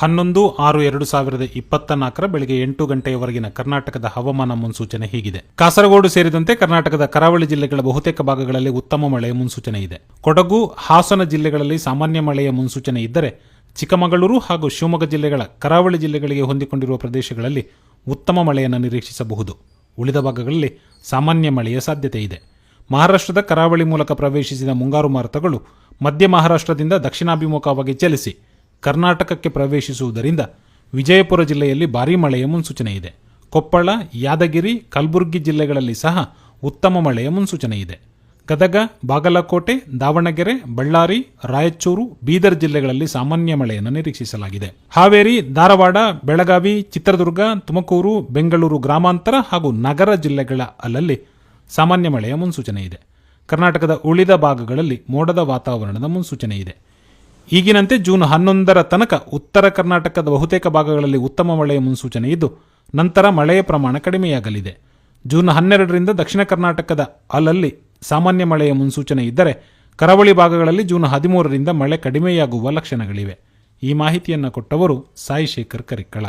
ಹನ್ನೊಂದು ಆರು ಎರಡು ಸಾವಿರದ ಇಪ್ಪತ್ತ ನಾಲ್ಕರ ಬೆಳಗ್ಗೆ ಎಂಟು ಗಂಟೆಯವರೆಗಿನ ಕರ್ನಾಟಕದ ಹವಾಮಾನ ಮುನ್ಸೂಚನೆ ಹೀಗಿದೆ. ಕಾಸರಗೋಡು ಸೇರಿದಂತೆ ಕರ್ನಾಟಕದ ಕರಾವಳಿ ಜಿಲ್ಲೆಗಳ ಬಹುತೇಕ ಭಾಗಗಳಲ್ಲಿ ಉತ್ತಮ ಮಳೆಯ ಮುನ್ಸೂಚನೆ ಇದೆ. ಕೊಡಗು, ಹಾಸನ ಜಿಲ್ಲೆಗಳಲ್ಲಿ ಸಾಮಾನ್ಯ ಮಳೆಯ ಮುನ್ಸೂಚನೆ ಇದ್ದರೆ ಚಿಕ್ಕಮಗಳೂರು ಹಾಗೂ ಶಿವಮೊಗ್ಗ ಜಿಲ್ಲೆಗಳ ಕರಾವಳಿ ಜಿಲ್ಲೆಗಳಿಗೆ ಹೊಂದಿಕೊಂಡಿರುವ ಪ್ರದೇಶಗಳಲ್ಲಿ ಉತ್ತಮ ಮಳೆಯನ್ನು ನಿರೀಕ್ಷಿಸಬಹುದು. ಉಳಿದ ಭಾಗಗಳಲ್ಲಿ ಸಾಮಾನ್ಯ ಮಳೆಯ ಸಾಧ್ಯತೆ ಇದೆ. ಮಹಾರಾಷ್ಟ್ರದ ಕರಾವಳಿ ಮೂಲಕ ಪ್ರವೇಶಿಸಿದ ಮುಂಗಾರು ಮಾರುತಗಳು ಮಧ್ಯ ಮಹಾರಾಷ್ಟ್ರದಿಂದ ದಕ್ಷಿಣಾಭಿಮುಖವಾಗಿ ಚಲಿಸಿ ಕರ್ನಾಟಕಕ್ಕೆ ಪ್ರವೇಶಿಸುವುದರಿಂದ ವಿಜಯಪುರ ಜಿಲ್ಲೆಯಲ್ಲಿ ಭಾರೀ ಮಳೆಯ ಮುನ್ಸೂಚನೆ ಇದೆ. ಕೊಪ್ಪಳ, ಯಾದಗಿರಿ, ಕಲಬುರಗಿ ಜಿಲ್ಲೆಗಳಲ್ಲಿ ಸಹ ಉತ್ತಮ ಮಳೆಯ ಮುನ್ಸೂಚನೆ ಇದೆ. ಗದಗ, ಬಾಗಲಕೋಟೆ, ದಾವಣಗೆರೆ, ಬಳ್ಳಾರಿ, ರಾಯಚೂರು, ಬೀದರ್ ಜಿಲ್ಲೆಗಳಲ್ಲಿ ಸಾಮಾನ್ಯ ಮಳೆಯನ್ನು ನಿರೀಕ್ಷಿಸಲಾಗಿದೆ. ಹಾವೇರಿ, ಧಾರವಾಡ, ಬೆಳಗಾವಿ, ಚಿತ್ರದುರ್ಗ, ತುಮಕೂರು, ಬೆಂಗಳೂರು ಗ್ರಾಮಾಂತರ ಹಾಗೂ ನಗರ ಜಿಲ್ಲೆಗಳ ಅಲ್ಲಲ್ಲಿ ಸಾಮಾನ್ಯ ಮಳೆಯ ಮುನ್ಸೂಚನೆ ಇದೆ. ಕರ್ನಾಟಕದ ಉಳಿದ ಭಾಗಗಳಲ್ಲಿ ಮೋಡದ ವಾತಾವರಣದ ಮುನ್ಸೂಚನೆ ಇದೆ. ಈಗಿನಂತೆ ಜೂನ್ ಹನ್ನೊಂದರ ತನಕ ಉತ್ತರ ಕರ್ನಾಟಕದ ಬಹುತೇಕ ಭಾಗಗಳಲ್ಲಿ ಉತ್ತಮ ಮಳೆಯ ಮುನ್ಸೂಚನೆ ಇದ್ದು, ನಂತರ ಮಳೆಯ ಪ್ರಮಾಣ ಕಡಿಮೆಯಾಗಲಿದೆ. ಜೂನ್ ಹನ್ನೆರಡರಿಂದ ದಕ್ಷಿಣ ಕರ್ನಾಟಕದ ಅಲ್ಲಲ್ಲಿ ಸಾಮಾನ್ಯ ಮಳೆಯ ಮುನ್ಸೂಚನೆ ಇದ್ದರೆ, ಕರಾವಳಿ ಭಾಗಗಳಲ್ಲಿ ಜೂನ್ ಹದಿಮೂರರಿಂದ ಮಳೆ ಕಡಿಮೆಯಾಗುವ ಲಕ್ಷಣಗಳಿವೆ. ಈ ಮಾಹಿತಿಯನ್ನು ಕೊಟ್ಟವರು ಸಾಯಿಶೇಖರ್ ಕರಿಕ್ಕಳ.